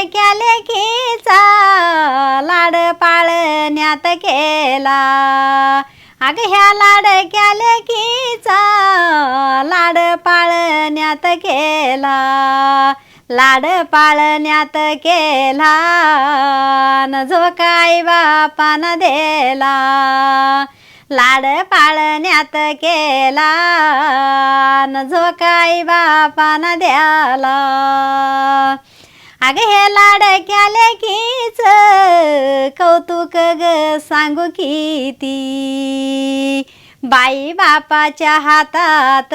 लाडक्या लेखीचा लाड पाळण्यात केला. अग ह्या लाडक्या लेखीचा लाड पाळण्यात केला. लाड पाळण्यात केला न जो काय बापान दिला. लाड पाळण्यात केला न जो काय बापान द्याला. अग हे लाडक्या लेकीच कौतुक ग सांगू किती? बाई बापाच्या हातात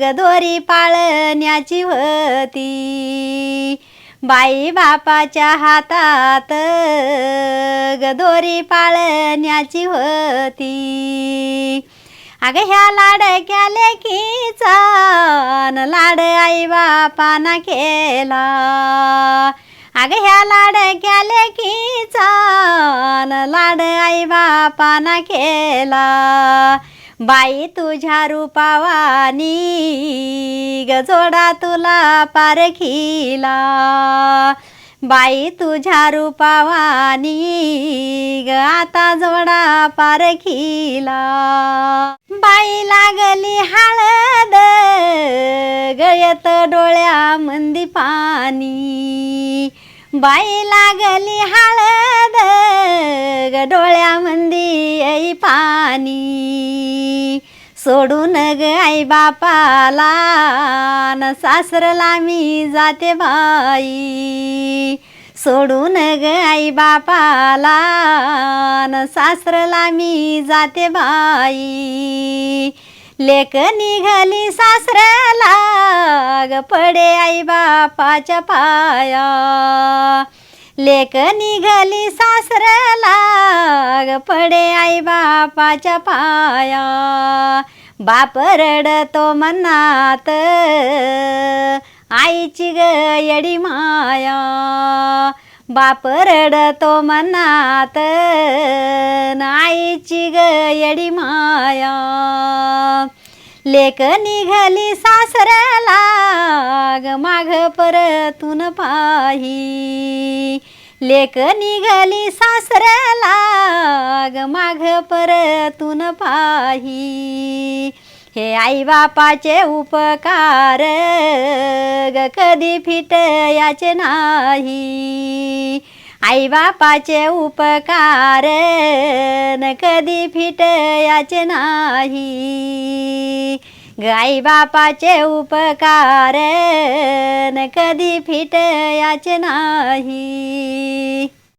गदोरी पाळण्याची होती. बाई बापाच्या हातात गदोरी पाळण्याची होती. अगं ह्या लाडक्या लेखीचा लाड आई बापाना केला. अग ह्या लाड केले की चान लाड आई बापाना केला. बाई तुझ्या रूपावानी ग तुला पारखीला बाई तुझ्या रूपावानी ग आता जोडा पारखीला बाई लागली हळद येत डोळ्या मंदी पाणी. बाई लागली हळद डोळ्या मंदी आई पाणी. सोडून ग आई बापाला न सासरला मी जाते बाई. सोडून ग आई बापाला न सासरला मी जाते बाई. लेक निघाली सासऱ्याला. ग पडे आई बापाच्या पाया. लेक निघाली सासऱ्याला. ग पडे आई बापाच्या पाया. बाप रडतो मनात. आईची ग येडी माया. बाप रडतो मनात. न आईची ग येडी माया लेक निघाली सासऱ्याला. ग माघ परतून पाही. लेक निघाली सासऱ्याला. ग माघ परतून पाही. हे आई बापाचे उपकार. ग कधी फिट याचे नाही. आई बापाचे उपकार न कधी फिटयाचे नाही. ग आई बापाचे उपकार न कधी फिटयाचे नाही.